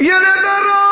Yine de rahat.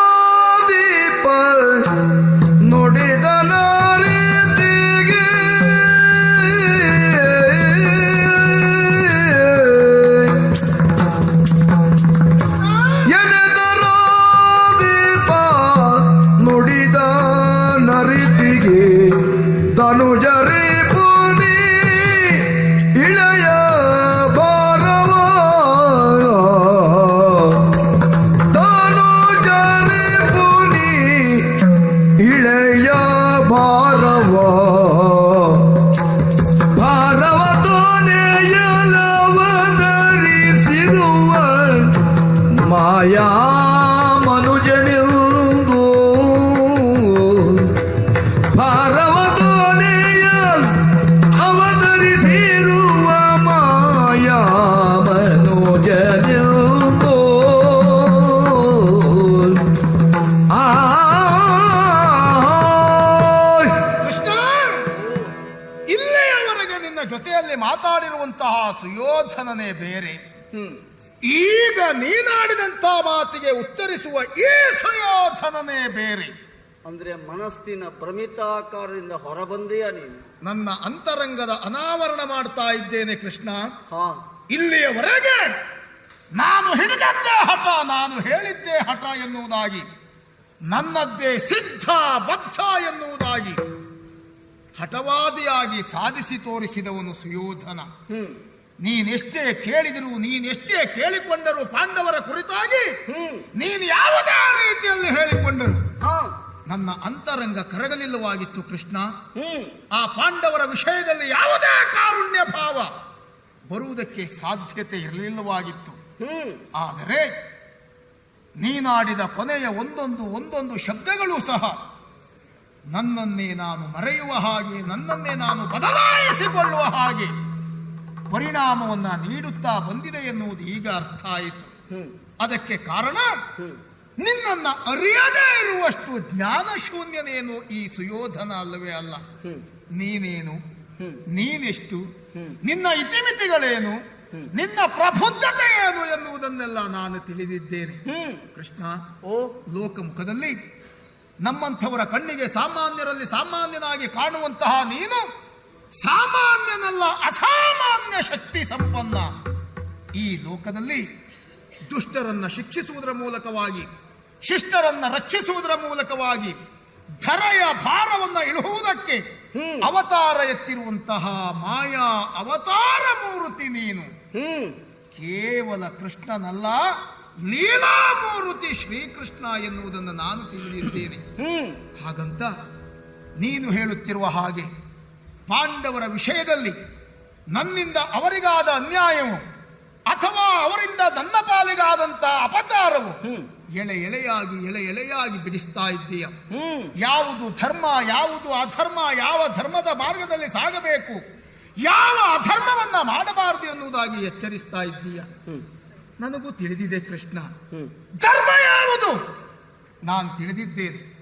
ಮಾತಾಡಿರುವಂತಹ ಸುಯೋಧನನೇ ಬೇರೆ. ಈಗ ನೀನಾಡಿದಂತ ಮಾತಿಗೆ ಉತ್ತರಿಸುವ ಈ ಸುಯೋಧನನೇ ಬೇರೆ. ಅಂದ್ರೆ ಮನಸ್ಸಿನ ಪ್ರಮಿತಾಕಾರದಿಂದ ಹೊರಬಂದೆಯ ನೀನು? ನನ್ನ ಅಂತರಂಗದ ಅನಾವರಣ ಮಾಡ್ತಾ ಇದ್ದೇನೆ ಕೃಷ್ಣ. ಹಾ. ಇಲ್ಲಿಯವರೆಗೆ ನಾನು ಹಿಡಿದದ್ದೇ ಹಠ ನಾನು ಹೇಳಿದ್ದೆ ಹಠ ಎನ್ನುವುದಾಗಿ ನನ್ನದ್ದೇ ಸಿದ್ಧ ಬದ್ಧ ಎನ್ನುವುದಾಗಿ ಹಠವಾದಿಯಾಗಿ ಸಾಧಿಸಿ ತೋರಿಸಿದವನು ಸುಯೋಧನ. ನೀನೆಷ್ಟೇ ಕೇಳಿದರೂ ನೀನೆಷ್ಟೇ ಕೇಳಿಕೊಂಡರು ಪಾಂಡವರ ಕುರಿತಾಗಿ ನೀನು ಯಾವುದೇ ರೀತಿಯಲ್ಲಿ ಹೇಳಿಕೊಂಡರು. ನನ್ನ ಅಂತರಂಗ ಕರಗಲಿಲ್ಲವಾಗಿತ್ತು ಕೃಷ್ಣ. ಆ ಪಾಂಡವರ ವಿಷಯದಲ್ಲಿ ಯಾವುದೇ ಕಾರುಣ್ಯ ಭಾವ ಬರುವುದಕ್ಕೆ ಸಾಧ್ಯತೆ ಇರಲಿಲ್ಲವಾಗಿತ್ತು. ಆದರೆ ನೀನಾಡಿದ ಕೊನೆಯ ಒಂದೊಂದು ಒಂದೊಂದು ಶಬ್ದಗಳು ಸಹ ನನ್ನನ್ನೇ ನಾನು ಮರೆಯುವ ಹಾಗೆ ನನ್ನನ್ನೇ ನಾನು ಬದಲಾಯಿಸಿಕೊಳ್ಳುವ ಹಾಗೆ ಪರಿಣಾಮವನ್ನು ನೀಡುತ್ತಾ ಬಂದಿದೆ ಎನ್ನುವುದು ಈಗ ಅರ್ಥ ಆಯಿತು. ಅದಕ್ಕೆ ಕಾರಣ ನಿನ್ನನ್ನು ಅರಿಯದೇ ಇರುವಷ್ಟು ಜ್ಞಾನ ಶೂನ್ಯನೇನು ಈ ಸುಯೋಧನ ಅಲ್ಲವೇ ಅಲ್ಲ. ನೀನೇನು? ನೀನೆಷ್ಟು. ನಿನ್ನ ಇತಿಮಿತಿಗಳೇನು? ನಿನ್ನ ಪ್ರಬುದ್ಧತೆ ಏನು ಎನ್ನುವುದನ್ನೆಲ್ಲ ನಾನು ತಿಳಿದಿದ್ದೇನೆ. ಕೃಷ್ಣ ಓ ಲೋಕಮುಖದಲ್ಲಿ ನಮ್ಮಂಥವರ ಕಣ್ಣಿಗೆ ಸಾಮಾನ್ಯರಲ್ಲಿ ಸಾಮಾನ್ಯನಾಗಿ ಕಾಣುವಂತಹ ನೀನು ಸಾಮಾನ್ಯನಲ್ಲ ಅಸಾಮಾನ್ಯ ಶಕ್ತಿ ಸಂಪನ್ನ. ಈ ಲೋಕದಲ್ಲಿ ದುಷ್ಟರನ್ನ ಶಿಕ್ಷಿಸುವುದರ ಮೂಲಕವಾಗಿ ಶಿಷ್ಟರನ್ನ ರಕ್ಷಿಸುವುದರ ಮೂಲಕವಾಗಿ ಧರೆಯ ಭಾರವನ್ನು ಇಳುವುದಕ್ಕೆ. ಅವತಾರ ಎತ್ತಿರುವಂತಹ ಮಾಯಾ ಅವತಾರ ಮೂರ್ತಿ ನೀನು. ಕೇವಲ ಕೃಷ್ಣನಲ್ಲ ಲೀಲಾಮೂರ್ತಿ ಶ್ರೀಕೃಷ್ಣ ಎನ್ನುವುದನ್ನು ನಾನು ತಿಳಿದಿದ್ದೇನೆ. ಹಾಗಂತ ನೀನು ಹೇಳುತ್ತಿರುವ ಹಾಗೆ ಪಾಂಡವರ ವಿಷಯದಲ್ಲಿ ನನ್ನಿಂದ ಅವರಿಗಾದ ಅನ್ಯಾಯವು ಅಥವಾ ಅವರಿಂದ ನನ್ನ ಪಾಲಿಗಾದಂತ ಅಪಚಾರವು. ಎಳೆ ಎಳೆಯಾಗಿ ಎಳೆ ಎಳೆಯಾಗಿ ಬಿಡಿಸ್ತಾ ಇದ್ದೀಯ. ಯಾವುದು ಧರ್ಮ ಯಾವುದು ಅಧರ್ಮ ಯಾವ ಧರ್ಮದ ಮಾರ್ಗದಲ್ಲಿ ಸಾಗಬೇಕು ಯಾವ ಅಧರ್ಮವನ್ನ ಮಾಡಬಾರದು ಎನ್ನುವುದಾಗಿ ಎಚ್ಚರಿಸ್ತಾ ಇದ್ದೀಯ. ನನಗೂ ತಿಳಿದಿದೆ ಕೃಷ್ಣ. ಧರ್ಮ ಯಾವುದು? ನಾನು ತಿಳಿದಿದ್ದೇನೆ.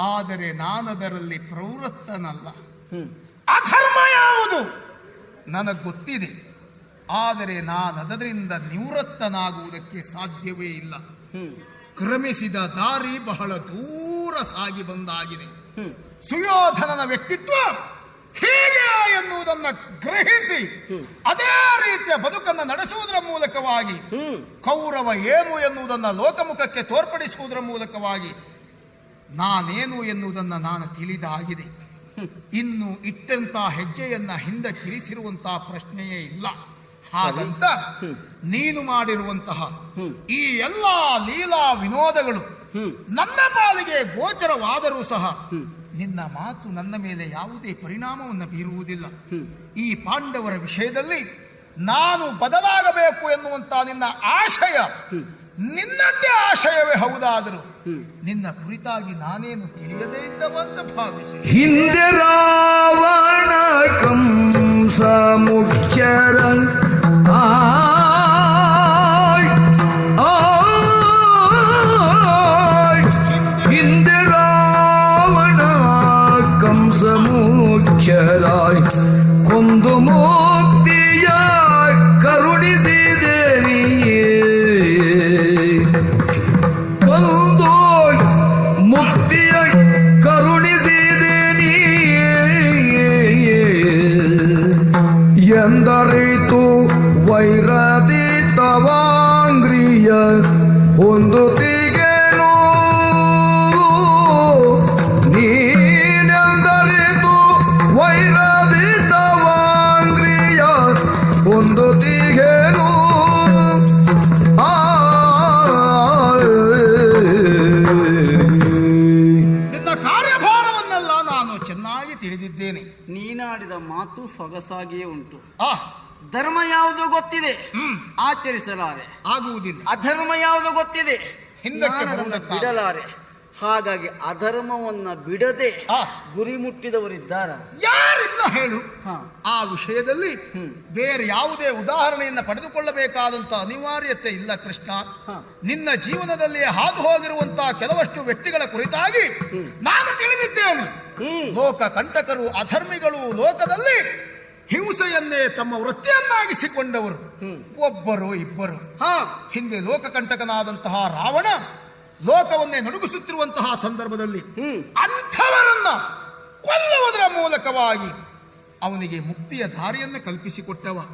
ಆದರೆ ನಾನದರಲ್ಲಿ ಪ್ರವೃತ್ತನಲ್ಲ. ಅಧರ್ಮ ಯಾವುದು? ನನಗೆ ಗೊತ್ತಿದೆ. ಆದರೆ ನಾನು ಅದರಿಂದ ನಿವೃತ್ತನಾಗುವುದಕ್ಕೆ ಸಾಧ್ಯವೇ ಇಲ್ಲ. ಕ್ರಮಿಸಿದ ದಾರಿ ಬಹಳ ದೂರ ಸಾಗಿ ಬಂದಾಗಿದೆ. ಸುಯೋಧನನ ವ್ಯಕ್ತಿತ್ವ ಹೀಗೆ ಎನ್ನುವುದನ್ನು ಗ್ರಹಿಸಿ, ಅದೇ ರೀತಿಯ ಬದುಕನ್ನು ನಡೆಸುವುದರ ಮೂಲಕವಾಗಿ, ಕೌರವ ಏನು ಎನ್ನುವುದನ್ನು ಲೋಕಮುಖಕ್ಕೆ ತೋರ್ಪಡಿಸುವುದರ ಮೂಲಕವಾಗಿ, ನಾನೇನು ಎನ್ನುವುದನ್ನು ನಾನು ತಿಳಿದಾಗಿದೆ. ಇನ್ನು ಇಟ್ಟಂತ ಹೆಜ್ಜೆಯನ್ನ ಹಿಂದಕ್ಕಿರಿಸಿರುವಂತಹ ಪ್ರಶ್ನೆಯೇ ಇಲ್ಲ. ಹಾಗಂತ ನೀನು ಮಾಡಿರುವಂತಹ ಈ ಎಲ್ಲ ಲೀಲಾ ವಿನೋದಗಳು ನನ್ನ ಪಾಲಿಗೆ ಗೋಚರವಾದರೂ ಸಹ ನಿನ್ನ ಮಾತು ನನ್ನ ಮೇಲೆ ಯಾವುದೇ ಪರಿಣಾಮವನ್ನು ಬೀರುವುದಿಲ್ಲ. ಈ ಪಾಂಡವರ ವಿಷಯದಲ್ಲಿ ನಾನು ಬದಲಾಗಬೇಕು ಎನ್ನುವಂತ ನಿನ್ನ ಆಶಯ ನಿನ್ನದ್ದೇ ಆಶಯವೇ ಹೌದಾದರೂ ನಿನ್ನ ಕುರಿತಾಗಿ ನಾನೇನು ತಿಳಿಯದೇ ಇದ್ದವಂತ ಭಾವಿಸಿ. ಹಿಂದೆ ರಾವಣ ಕಂಸ ಮುಖ್ಯರ ಎಂದರಿತು ವೈರದಿ ತವಾಂಗ್ರಿಯ ಒಂದು ತಿಗೆನು. ನೀನೆಂದರಿತು ವೈರದಿ ಒಂದು ತಿಗೆ ತಿಳಿದಿದ್ದೇನೆ. ನೀನಾಡಿದ ಮಾತು ಸೊಗಸಾಗಿಯೇ ಉಂಟು. ಆ. ಧರ್ಮ ಯಾವುದು ಗೊತ್ತಿದೆ? ಆಚರಿಸಲಾರೆ. ಆಗುವುದಿಲ್ಲ. ಅಧರ್ಮ ಯಾವುದು ಗೊತ್ತಿದೆ? ಹಿಂದಕ್ಕೆ ನಾನು ಅದನ್ನ ಬರುವುದಕ್ಕಾಗ- ಬಿಡಲಾರೆ. ಹಾಗಾಗಿ ಅಧರ್ಮವನ್ನ ಬಿಡದೆ ಆ. ಗುರಿ ಮುಟ್ಟಿದವರಿದ್ದಾರ? ಯಾರಿಲ್ಲ ಹೇಳು. ಹ. ಆ ವಿಷಯದಲ್ಲಿ. ಬೇರೆ ಯಾವುದೇ ಉದಾಹರಣೆಯನ್ನ ಪಡೆದುಕೊಳ್ಳಬೇಕಾದಂತ ಅನಿವಾರ್ಯತೆ ಇಲ್ಲ ಕೃಷ್ಣ. ಹ. ನಿನ್ನ ಜೀವನದಲ್ಲಿ ಹಾದು ಹೋಗಿರುವಂತಹ ಕೆಲವಷ್ಟು ವ್ಯಕ್ತಿಗಳ ಕುರಿತಾಗಿ ಹ್ಮ್. ಲೋಕ ಕಂಟಕರು ಅಧರ್ಮಿಗಳು ಲೋಕದಲ್ಲಿ ಹಿಂಸೆಯನ್ನೇ ತಮ್ಮ ವೃತ್ತಿಯನ್ನಾಗಿಸಿಕೊಂಡವರು. ಒಬ್ಬರು ಇಬ್ಬರು ಹಿಂದೆ ಹಿಂದೆ ಲೋಕಕಂಟಕನಾದಂತಹ ರಾವಣ ಲೋಕವನ್ನೇ ನಡುಗಿಸುತ್ತಿರುವಂತಹ ಸಂದರ್ಭದಲ್ಲಿ. ಅಂಥವರನ್ನ ಕೊಲ್ಲುವುದರ ಮೂಲಕವಾಗಿ ಅವನಿಗೆ ಮುಕ್ತಿಯ ದಾರಿಯನ್ನು ಕಲ್ಪಿಸಿಕೊಟ್ಟವ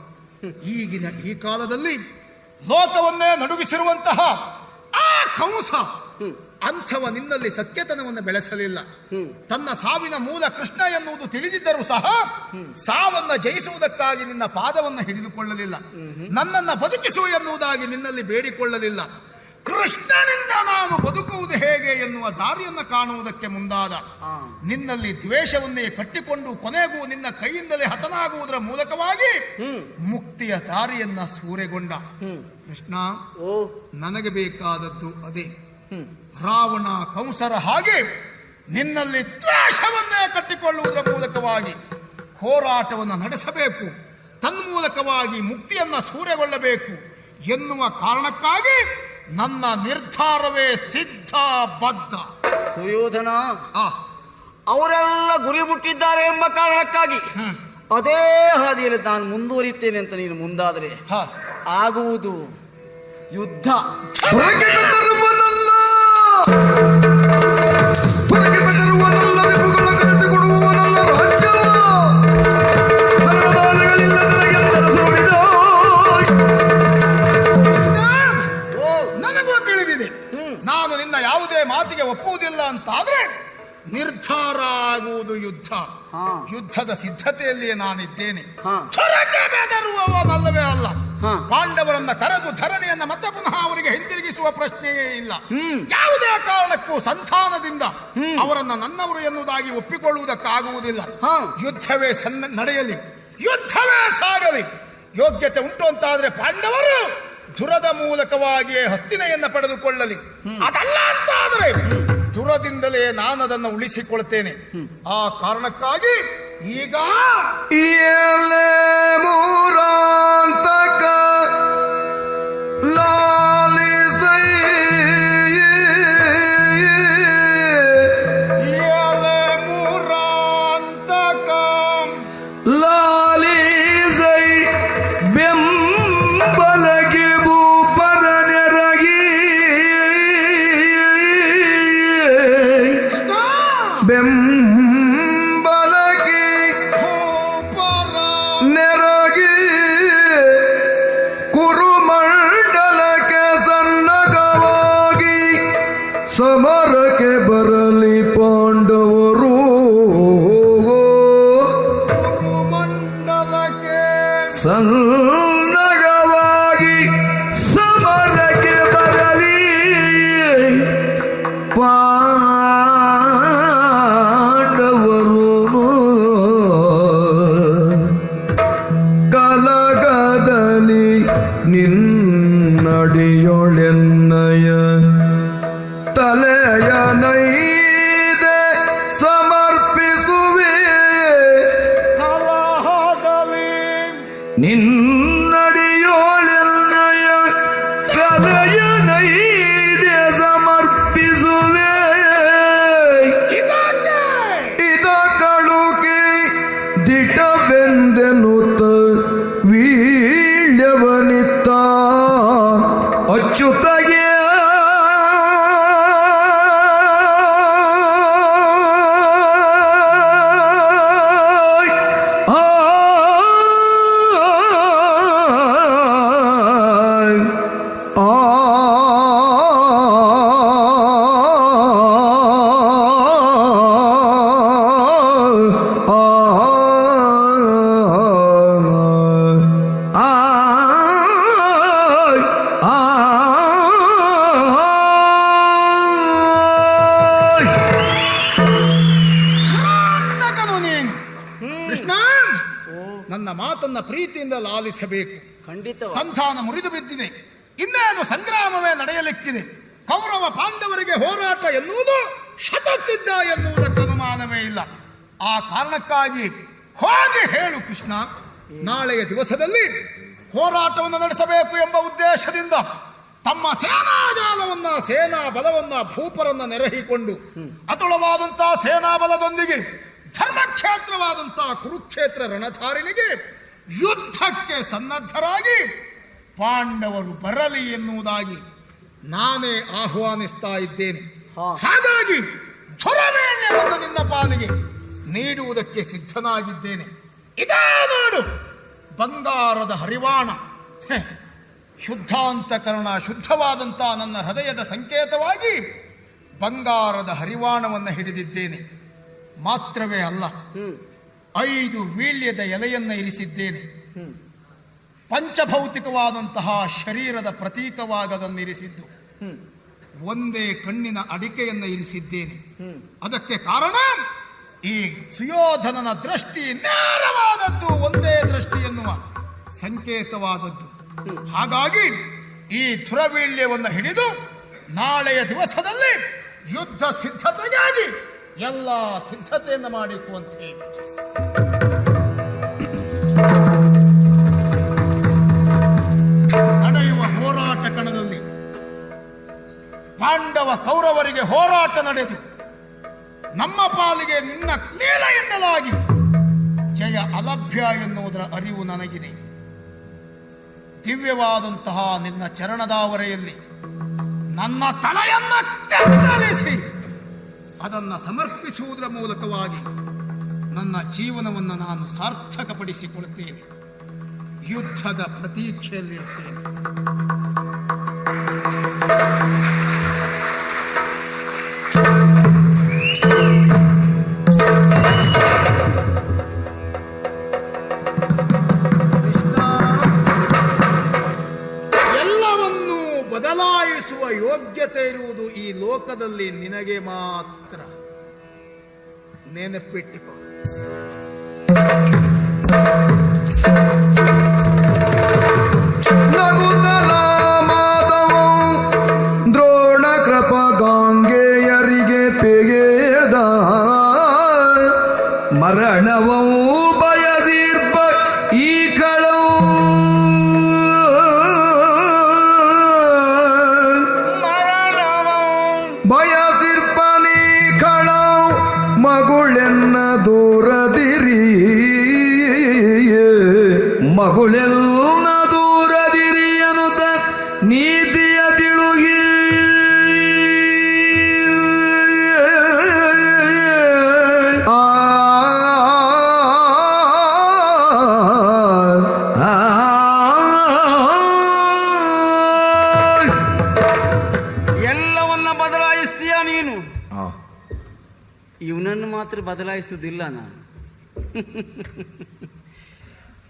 ಈಗಿನ ಈ ಕಾಲದಲ್ಲಿ ಲೋಕವನ್ನೇ ನಡುಗಿಸಿರುವಂತಹ ಆ ಕಂಸ ಅಂಥವ ನಿನ್ನಲ್ಲಿ ಸತ್ಯತನವನ್ನು ಬೆಳೆಸಲಿಲ್ಲ. ತನ್ನ ಸಾವಿನ ಮೂಲ ಕೃಷ್ಣ ಎನ್ನುವುದು ತಿಳಿದಿದ್ದರೂ ಸಹ ಸಾವನ್ನ ಜಯಿಸುವುದಕ್ಕಾಗಿ ನಿನ್ನ ಪಾದವನ್ನ ಹಿಡಿದುಕೊಳ್ಳಲಿಲ್ಲ. ನನ್ನನ್ನ ಬದುಕಿಸು ಎನ್ನುವುದಾಗಿ ನಿನ್ನಲ್ಲಿ ಬೇಡಿಕೊಳ್ಳಲಿಲ್ಲ. ಕೃಷ್ಣನಿಂದ ನಾನು ಬದುಕುವುದು ಹೇಗೆ ಎನ್ನುವ ದಾರಿಯನ್ನು ಕಾಣುವುದಕ್ಕೆ ಮುಂದಾದ. ನಿನ್ನಲ್ಲಿ ದ್ವೇಷವನ್ನೇ ಕಟ್ಟಿಕೊಂಡು ಕೊನೆಗೂ ನಿನ್ನ ಕೈಯಿಂದಲೇ ಹತನಾಗುವುದರ ಮೂಲಕವಾಗಿ ಮುಕ್ತಿಯ ದಾರಿಯನ್ನ ಸೂರೆಗೊಂಡ. ಕೃಷ್ಣ ಓ. ನನಗೆ ಬೇಕಾದದ್ದು ಅದೇ. ರಾವಣ ಕಂಸರ ಹಾಗೆ ನಿನ್ನಲ್ಲಿ ದ್ವೇಷವನ್ನೇ ಕಟ್ಟಿಕೊಳ್ಳುವುದರ ಮೂಲಕವಾಗಿ ಹೋರಾಟವನ್ನು ನಡೆಸಬೇಕು. ತನ್ಮೂಲಕವಾಗಿ ಮುಕ್ತಿಯನ್ನ ಸೂರೆಗೊಳ್ಳಬೇಕು ಎನ್ನುವ ಕಾರಣಕ್ಕಾಗಿ ನನ್ನ ನಿರ್ಧಾರವೇ ಸಿದ್ಧ ಬದ್ಧ. ಸುಯೋಧನ ಅವರೆಲ್ಲ ಗುರಿ ಮುಟ್ಟಿದ್ದಾರೆ ಎಂಬ ಕಾರಣಕ್ಕಾಗಿ ಅದೇ ಹಾದಿಯಲ್ಲಿ ನಾನು ಮುಂದುವರಿತೇನೆ ಅಂತ ನೀನು ಮುಂದಾದರೆ. ಆಗುವುದು ಯುದ್ಧ. ನಾನು ನಿನ್ನ ಯಾವುದೇ ಮಾತಿಗೆ ಒಪ್ಪುವುದಿಲ್ಲ ಅಂತಾದ್ರೆ ನಿರ್ಧಾರ ಆಗುವುದು ಯುದ್ಧ. ಹಾ. ಯುದ್ಧದ ಸಿದ್ಧತೆಯಲ್ಲಿಯೇ ನಾನಿದ್ದೇನೆ. ಬೆದರುವವನಲ್ಲವೇ ಅಲ್ಲ. ಪಾಂಡವರನ್ನ ಕರೆದು ಧರಣಿಯನ್ನ ಮತ್ತೆ ಪುನಃ ಹಿಂತಿರುಗಿಸುವ ಪ್ರಶ್ನೆಯೇ ಇಲ್ಲ. ಯಾವುದೇ ಕಾರಣಕ್ಕೂ ಸಂತಾನದಿಂದ ಅವರನ್ನ ನನ್ನವರು ಎನ್ನುವುದಾಗಿ ಒಪ್ಪಿಕೊಳ್ಳುವುದಕ್ಕಾಗುವುದಿಲ್ಲ. ಯುದ್ಧವೇ ಸನ್ನ ನಡೆಯಲಿ. ಯುದ್ಧವೇ ಸಾಗಲಿ. ಯೋಗ್ಯತೆ ಉಂಟು ಅಂತಾದ್ರೆ ಪಾಂಡವರು ದುರದ ಮೂಲಕವಾಗಿಯೇ ಹಸ್ತಿನೆಯನ್ನ ಪಡೆದುಕೊಳ್ಳಲಿ. ಅದಲ್ಲ ಅಂತಾದರೆ ದುರದಿಂದಲೇ ನಾನು ಅದನ್ನು ಉಳಿಸಿಕೊಳ್ತೇನೆ ಆ ಕಾರಣಕ್ಕಾಗಿ ಈಗ ಎಲೆ وسلم إن ಮಾತನ್ನ ಪ್ರೀತಿಯಿಂದ ಲಾಲಿಸಬೇಕು. ಖಂಡಿತ ಸಂಧಾನ ಮುರಿದು ಬಿದ್ದಿದೆ. ಇನ್ನೇನು ಸಂಗ್ರಾಮವೇ ನಡೆಯಲಿಕ್ಕಿದೆ? ಕೌರವ ಪಾಂಡವರಿಗೆ ಹೋರಾಟ ಎನ್ನುವುದು ಶತಸಿದ್ಧ ಎನ್ನುವುದಕ್ಕೆ ಅನುಮಾನವೇ ಇಲ್ಲ. ಆ ಕಾರಣಕ್ಕಾಗಿ ಹೋಗಿ ಹೇಳು ಕೃಷ್ಣ. ನಾಳೆಯ ದಿವಸದಲ್ಲಿ ಹೋರಾಟವನ್ನು ನಡೆಸಬೇಕು ಎಂಬ ಉದ್ದೇಶದಿಂದ ತಮ್ಮ ಸೇನಾಜಾಲವನ್ನ ಸೇನಾ ಬಲವನ್ನ ಭೂಪರನ್ನ ನೆರಹಿಕೊಂಡು ಅತುಳವಾದಂತಹ ಸೇನಾ ಬಲದೊಂದಿಗೆ ಧರ್ಮಕ್ಷೇತ್ರವಾದಂತಹ ಕುರುಕ್ಷೇತ್ರ ರಣಧಾರಿಣಿಗೆ ಯುದ್ಧಕ್ಕೆ ಸನ್ನದ್ಧರಾಗಿ ಪಾಂಡವರು ಬರಲಿ ಎನ್ನುವುದಾಗಿ ನಾನೇ ಆಹ್ವಾನಿಸ್ತಾ ಇದ್ದೇನೆ. ಹಾಗಾಗಿ ಧುರವೇಣ್ಯವನ್ನು ನಿನ್ನ ಪಾಲಿಗೆ ನೀಡುವುದಕ್ಕೆ ಸಿದ್ಧನಾಗಿದ್ದೇನೆ. ಇದೇ ನೋಡು ಬಂಗಾರದ ಹರಿವಾಣ. ಶುದ್ಧಾಂತಕರಣ ಶುದ್ಧವಾದಂತಹ ನನ್ನ ಹೃದಯದ ಸಂಕೇತವಾಗಿ ಬಂಗಾರದ ಹರಿವಾಣವನ್ನು ಹಿಡಿದಿದ್ದೇನೆ. ಮಾತ್ರವೇ ಅಲ್ಲ ಐದು ವೀಳ್ಯದ ಎಲೆಯನ್ನ ಇರಿಸಿದ್ದೇನೆ. ಪಂಚಭೌತಿಕವಾದಂತಹ ಶರೀರದ ಪ್ರತೀಕವಾಗದನ್ನಿರಿಸಿದ್ದು. ಇರಿಸಿದ್ದು ಒಂದೇ ಕಣ್ಣಿನ ಅಡಿಕೆಯನ್ನು ಇರಿಸಿದ್ದೇನೆ. ಅದಕ್ಕೆ ಕಾರಣ ಈ ಸುಯೋಧನನ ದೃಷ್ಟಿ ನೇರವಾದದ್ದು ಒಂದೇ ದೃಷ್ಟಿ ಎನ್ನುವ ಸಂಕೇತವಾದದ್ದು. ಹಾಗಾಗಿ ಈ ಧುರವೀಳ್ಯವನ್ನು ಹಿಡಿದು ನಾಳೆಯ ದಿವಸದಲ್ಲಿ ಯುದ್ಧ ಸಿದ್ಧತೆಗಾಗಿ ಎಲ್ಲ ಸಿದ್ಧತೆಯನ್ನು ಮಾಡಬೇಕು ಅಂತ ಹೇಳಿ. ನಡೆಯುವ ಹೋರಾಟ ಕಣದಲ್ಲಿ ಪಾಂಡವ ಕೌರವರಿಗೆ ಹೋರಾಟ ನಡೆದು ನಮ್ಮ ಪಾಲಿಗೆ ನಿನ್ನ ಕ್ಲೀಲ ಎನ್ನಲಾಗಿ ಜಯ ಅಲಭ್ಯ ಎನ್ನುವುದರ ಅರಿವು ನನಗಿದೆ. ದಿವ್ಯವಾದಂತಹ ನಿನ್ನ ಚರಣದಾವರೆಯಲ್ಲಿ ನನ್ನ ತಲೆಯನ್ನ ಕತ್ತರಿಸಿ ಅದನ್ನು ಸಮರ್ಪಿಸುವುದರ ಮೂಲಕವಾಗಿ ನನ್ನ ಜೀವನವನ್ನು ನಾನು ಸಾರ್ಥಕಪಡಿಸಿಕೊಳ್ತೇನೆ ಯುದ್ಧದ ಪ್ರತೀಕ್ಷೆಯಲ್ಲಿರ್ತೇನೆ. ಇರುವುದು ಈ ಲೋಕದಲ್ಲಿ ನಿನಗೆ ಮಾತ್ರ. ನೆನಪಿಟ್ಟುಕೋ ಮಗುಳೆಲ್ಲ ದೂರದಿರಿ ಅನ್ನುತ್ತ ನೀತಿಯ ತಿಳುಗಿ ಎಲ್ಲವನ್ನ ಬದಲಾಯಿಸ್ತೀಯ ನೀನು ಇವನನ್ನು ಮಾತ್ರ ಬದಲಾಯಿಸುವುದಿಲ್ಲ ನಾನು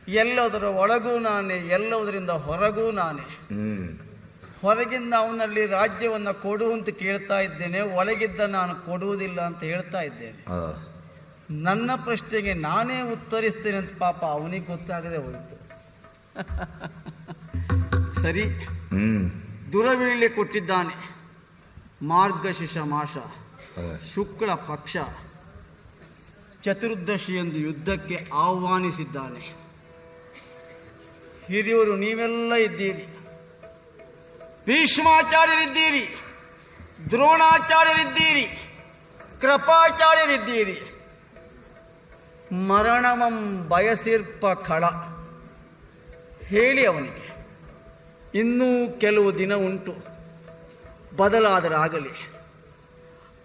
ಎಲ್ಲದರ ಒಳಗೂ ನಾನೇ ಎಲ್ಲದರಿಂದ ಹೊರಗೂ ನಾನೇ. ಹೊರಗಿಂದ ಅವನಲ್ಲಿ ರಾಜ್ಯವನ್ನ ಕೊಡು ಅಂತ ಕೇಳ್ತಾ ಇದ್ದೇನೆ ಒಳಗಿದ್ದ ನಾನು ಕೊಡುವುದಿಲ್ಲ ಅಂತ ಹೇಳ್ತಾ ಇದ್ದೇನೆ. ನನ್ನ ಪ್ರಶ್ನೆಗೆ ನಾನೇ ಉತ್ತರಿಸ್ತೇನೆ ಅಂತ ಪಾಪ ಅವನಿಗೆ ಗೊತ್ತಾಗದೆ ಹೋಯಿತು. ಸರಿ. ದುರವೀಳ್ಯ ಕೊಟ್ಟಿದ್ದಾನೆ. ಮಾರ್ಗಶಿಷ ಮಾಸ ಶುಕ್ಲ ಪಕ್ಷ. ಚತುರ್ದಶಿಯಂದು ಯುದ್ಧಕ್ಕೆ ಆಹ್ವಾನಿಸಿದ್ದಾನೆ. ಹಿರಿಯವರು ನೀವೆಲ್ಲ ಇದ್ದೀರಿ. ಭೀಷ್ಮಾಚಾರ್ಯರಿದ್ದೀರಿ, ದ್ರೋಣಾಚಾರ್ಯರಿದ್ದೀರಿ, ಕೃಪಾಚಾರ್ಯರಿದ್ದೀರಿ. ಮರಣಮಂ ಬಯಸಿರ್ಪ ಖಳ ಹೇಳಿ ಅವನಿಗೆ, ಇನ್ನೂ ಕೆಲವು ದಿನ ಉಂಟು ಬದಲಾದರೆ ಆಗಲಿ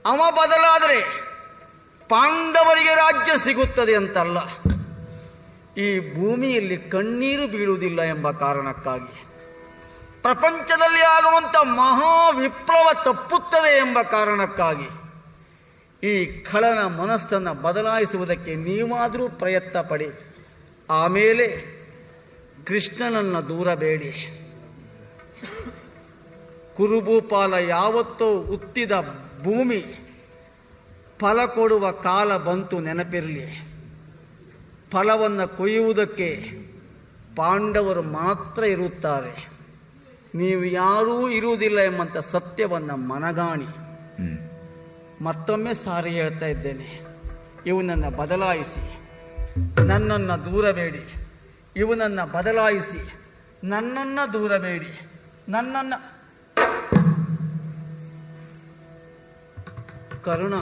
ಅವ ಬದಲಾದರೆ ಪಾಂಡವರಿಗೆ ರಾಜ್ಯ ಸಿಗುತ್ತದೆ ಅಂತಲ್ಲ. ಈ ಭೂಮಿಯಲ್ಲಿ ಕಣ್ಣೀರು ಬೀಳುವುದಿಲ್ಲ ಎಂಬ ಕಾರಣಕ್ಕಾಗಿ. ಪ್ರಪಂಚದಲ್ಲಿ ಆಗುವಂಥ ಮಹಾ ವಿಪ್ಲವ ತಪ್ಪುತ್ತದೆ ಎಂಬ ಕಾರಣಕ್ಕಾಗಿ. ಈ ಖಳನ ಮನಸ್ಸನ್ನು ಬದಲಾಯಿಸುವುದಕ್ಕೆ ನೀವಾದರೂ ಪ್ರಯತ್ನ ಪಡಿ. ಆಮೇಲೆ ಕೃಷ್ಣನನ್ನು ದೂರಬೇಡಿ ಕುರುಭೂಪಾಲ ಯಾವತ್ತೋ ಉತ್ತಿದ ಭೂಮಿ ಫಲ ಕೊಡುವ ಕಾಲ ಬಂತು ನೆನಪಿರಲಿ. ಫಲವನ್ನು ಕೊಯ್ಯುವುದಕ್ಕೆ ಪಾಂಡವರು ಮಾತ್ರ ಇರುತ್ತಾರೆ. ನೀವು ಯಾರೂ ಇರುವುದಿಲ್ಲ ಎಂಬಂಥ ಸತ್ಯವನ್ನು ಮನಗಾಣಿ. ಮತ್ತೊಮ್ಮೆ ಸಾರಿ ಹೇಳ್ತಾ ಇದ್ದೇನೆ. ಇವನನ್ನು ಬದಲಾಯಿಸಿ. ನನ್ನನ್ನು ದೂರಬೇಡಿ. ಇವನನ್ನು ಬದಲಾಯಿಸಿ. ನನ್ನನ್ನು ದೂರಬೇಡಿ. ನನ್ನನ್ನು ಕರುಣ.